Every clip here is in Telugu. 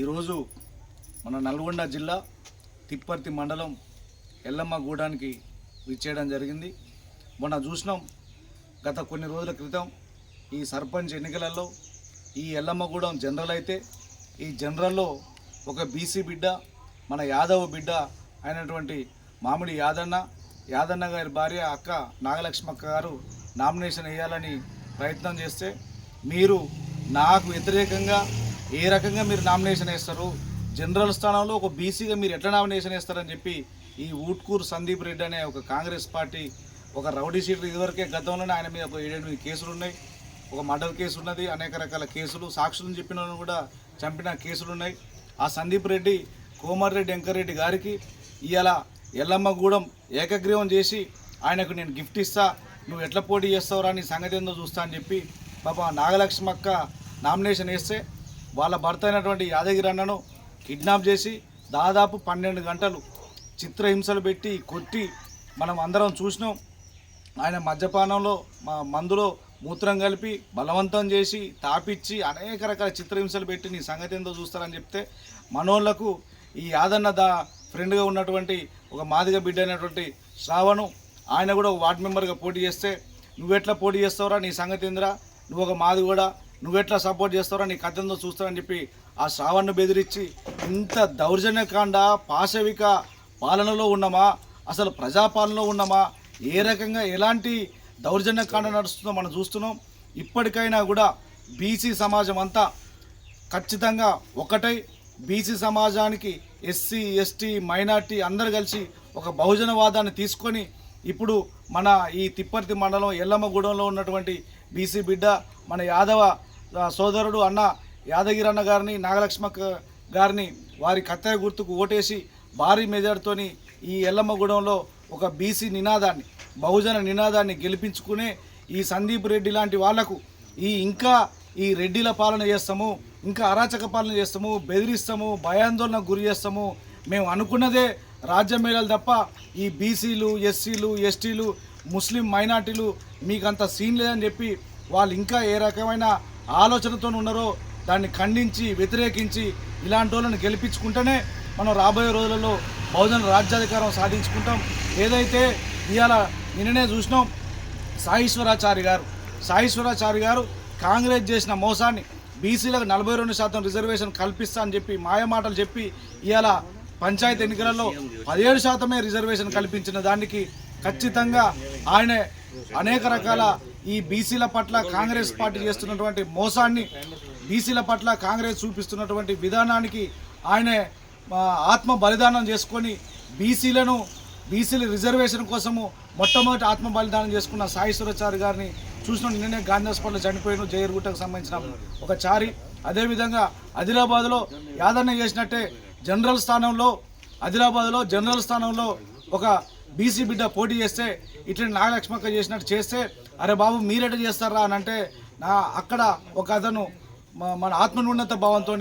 ఈరోజు మన నల్గొండ జిల్లా తిప్పర్తి మండలం ఎల్లమ్మ గూడానికి విచ్చేయడం జరిగింది. మొన్న చూసినాం గత కొన్ని రోజుల క్రితం ఈ సర్పంచ్ ఎన్నికలలో ఈ ఎల్లమ్మగూడెం జనరల్ అయితే ఈ జనరల్లో ఒక బీసీ బిడ్డ మన యాదవ్ బిడ్డ అయినటువంటి మామిడి యాదన్న యాదన్న గారి భార్య అక్క నాగలక్ష్మక్క గారు నామినేషన్ వేయాలని ప్రయత్నం చేస్తే మీరు నాకు వ్యతిరేకంగా ఏ రకంగా మీరు నామినేషన్ వేస్తారు? జనరల్ స్థానంలో ఒక బీసీగా మీరు ఎట్లా నామినేషన్ వేస్తారని చెప్పి ఈ ఊట్కూరు సందీప్ రెడ్డి అనే ఒక కాంగ్రెస్ పార్టీ ఒక రౌడీ షీటర్ ఇదివరకే గతంలోనే ఆయన మీద ఒక ఏడెనిమిది కేసులు ఉన్నాయి. ఒక మర్డర్ కేసు ఉన్నది అనేక రకాల కేసులు సాక్షులను చెప్పిన కూడా చంపిన కేసులు ఉన్నాయి. ఆ సందీప్ రెడ్డి కోమారెడ్డి వెంకరెడ్డి గారికి ఇవాళ ఎల్లమ్మగూడెం ఏకగ్రీవం చేసి ఆయనకు నేను గిఫ్ట్ ఇస్తా నువ్వు ఎట్లా పోటీ చేస్తావురా నీ సంగతి ఏందో చూస్తా అని చెప్పి పాప నాగలక్ష్మక్క నామినేషన్ వేస్తే వాళ్ళ భర్త అయినటువంటి యాదగిరి అన్నను కిడ్నాప్ చేసి దాదాపు పన్నెండు గంటలు చిత్రహింసలు పెట్టి కొట్టి మనం అందరం చూసినాం. ఆయన మద్యపానంలో మా మందులో మూత్రం కలిపి బలవంతం చేసి తాపిచ్చి అనేక రకాల చిత్రహింసలు పెట్టి నీ సంగతి ఏందో చూస్తారని చెప్తే మనోళ్ళకు ఈ యాదన్న దా ఫ్రెండ్గా ఉన్నటువంటి ఒక మాదిగ బిడ్డ అయినటువంటి శ్రావణు ఆయన కూడా ఒక వార్డు మెంబర్గా పోటీ చేస్తే నువ్వెట్లా పోటీ చేస్తావురా? నీ సంగతి ఏందిరా? నువ్వు ఒక మాది కూడా నువ్వెట్లా సపోర్ట్ చేస్తావురా? నీ కథంతో చూస్తారని చెప్పి ఆ శ్రావణ్ను బెదిరించి ఇంత దౌర్జన్యకాండ పాశవిక పాలనలో ఉన్నామా? అసలు ప్రజాపాలనలో ఉన్నామా? ఏ రకంగా ఎలాంటి దౌర్జన్యకాండ నడుస్తుందో మనం చూస్తున్నాం. ఇప్పటికైనా కూడా బీసీ సమాజం అంతా ఖచ్చితంగా ఒకటై బీసీ సమాజానికి ఎస్సీ ఎస్టీ మైనార్టీ అందరు కలిసి ఒక బహుజనవాదాన్ని తీసుకొని ఇప్పుడు మన ఈ తిప్పర్తి మండలం ఎల్లమ్మగూడెంలో ఉన్నటువంటి బీసీ బిడ్డ మన యాదవ సోదరుడు అన్న యాదగిరి అన్న గారిని నాగలక్ష్మ గారిని వారి కత్తెర గుర్తుకు ఓటేసి భారీ మెజార్టీతోని ఈ ఎల్లమ్మగూడెంలో ఒక బీసీ నినాదాన్ని బహుజన నినాదాన్ని గెలిపించుకునే ఈ సందీప్ రెడ్డి లాంటి వాళ్ళకు ఈ ఇంకా ఈ రెడ్డిల పాలన చేస్తాము ఇంకా అరాచక పాలన చేస్తాము బెదిరిస్తాము భయాందోళనకు గురి చేస్తాము. మేము అనుకున్నదే రాజ్యం మేళాలు తప్ప ఈ బీసీలు ఎస్సీలు ఎస్టీలు ముస్లిం మైనార్టీలు మీకంత సీన్ లేదని చెప్పి వాళ్ళు ఇంకా ఏ రకమైన ఆలోచనతో ఉన్నారో దాన్ని ఖండించి వ్యతిరేకించి ఇలాంటి వాళ్ళని గెలిపించుకుంటేనే మనం రాబోయే రోజులలో బహుజన రాజ్యాధికారం సాధించుకుంటాం. ఏదైతే ఇవాళ నిన్ననే చూసినాం సాయిశ్వరాచారి గారు. సాయిశ్వరాచారి గారు కాంగ్రెస్ చేసిన మోసాన్ని బీసీలకు నలభై రెండు శాతం రిజర్వేషన్ కల్పిస్తా అని చెప్పి మాయమాటలు చెప్పి ఇవాళ పంచాయతీ ఎన్నికలలో పదిహేడు శాతమే రిజర్వేషన్ కల్పించిన దానికి ఖచ్చితంగా ఆయన అనేక రకాల ఈ బీసీల పట్ల కాంగ్రెస్ పార్టీ చేస్తున్నటువంటి మోసాన్ని బీసీల పట్ల కాంగ్రెస్ చూపిస్తున్నటువంటి విధానానికి ఆయన ఆత్మ బలిదానం చేసుకొని బీసీలను బీసీల రిజర్వేషన్ కోసము మొట్టమొదటి ఆత్మ బలిదానం చేసుకున్న సాయిశ్వరాచారి గారిని చూసిన నిన్నే గాంధీ హాస్పిటల్లో చనిపోయిన జయర్గుట్టకు సంబంధించిన ఒక చారి. అదేవిధంగా ఆదిలాబాద్లో యాదన్న చేసినట్టే జనరల్ స్థానంలో ఆదిలాబాద్లో జనరల్ స్థానంలో ఒక బీసీ బిడ్డ పోటీ చేస్తే ఇట్లా నాగలక్ష్మక్క చేసినట్టు చేస్తే అరే బాబు మీరెట చేస్తారా అని అంటే నా అక్కడ ఒక అతను మన ఆత్మనున్నత భావంతో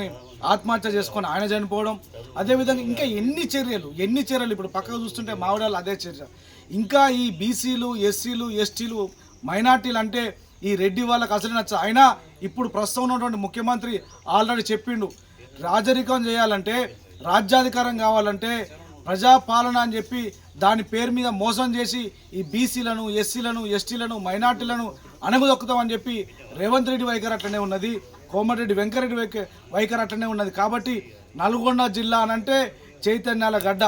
ఆత్మహత్య చేసుకొని ఆయన చనిపోవడం. అదేవిధంగా ఇంకా ఎన్ని చర్యలు ఎన్ని చర్యలు ఇప్పుడు పక్కకు చూస్తుంటే మావిడాలు అదే చర్య. ఇంకా ఈ బీసీలు ఎస్సీలు ఎస్టీలు మైనార్టీలు అంటే ఈ రెడ్డి వాళ్ళకి అసలు నచ్చ అయినా ఇప్పుడు ప్రస్తుతం ఉన్నటువంటి ముఖ్యమంత్రి ఆల్రెడీ చెప్పిండు రాజరికం చేయాలంటే రాజ్యాధికారం కావాలంటే ప్రజాపాలన అని చెప్పి దాని పేరు మీద మోసం చేసి ఈ బీసీలను ఎస్సీలను ఎస్టీలను మైనార్టీలను అణగదొక్కుతామని చెప్పి రేవంత్ రెడ్డి వైఖరి అట్లనే ఉన్నది. కోమటిరెడ్డి వెంకరెడ్డి వైఖ వైఖరి అట్లనే ఉన్నది. కాబట్టి నల్గొండ జిల్లా అనంటే చైతన్యాల గడ్డ.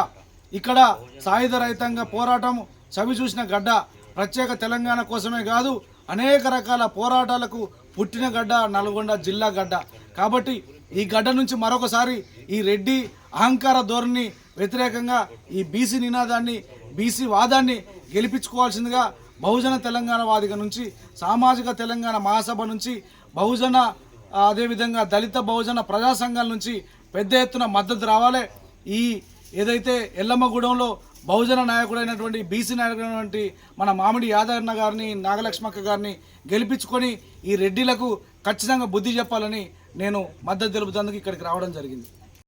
ఇక్కడ సాయుధ రహితంగా పోరాటం చవి చూసిన గడ్డ. ప్రత్యేక తెలంగాణ కోసమే కాదు అనేక రకాల పోరాటాలకు పుట్టిన గడ్డ నల్గొండ జిల్లా గడ్డ. కాబట్టి ఈ గడ్డ నుంచి మరొకసారి ఈ రెడ్డి అహంకార ధోరణి వ్యతిరేకంగా ఈ బీసీ నినాదాన్ని బీసీ వాదాన్ని గెలిపించుకోవాల్సిందిగా బహుజన తెలంగాణ వాదిక నుంచి సామాజిక తెలంగాణ మహాసభ నుంచి బహుజన అదేవిధంగా దళిత బహుజన ప్రజా సంఘాల నుంచి పెద్ద ఎత్తున మద్దతు రావాలి. ఈ ఏదైతే ఎల్లమ్మగూడెంలో బహుజన నాయకుడైనటువంటి బీసీ నాయకుడైనటువంటి మన మామిడి యాదన్న గారిని నాగలక్ష్మక్క గారిని గెలిపించుకొని ఈ రెడ్డిలకు ఖచ్చితంగా బుద్ధి చెప్పాలని నేను మద్దతు తెలుపుతందుకు ఇక్కడికి రావడం జరిగింది.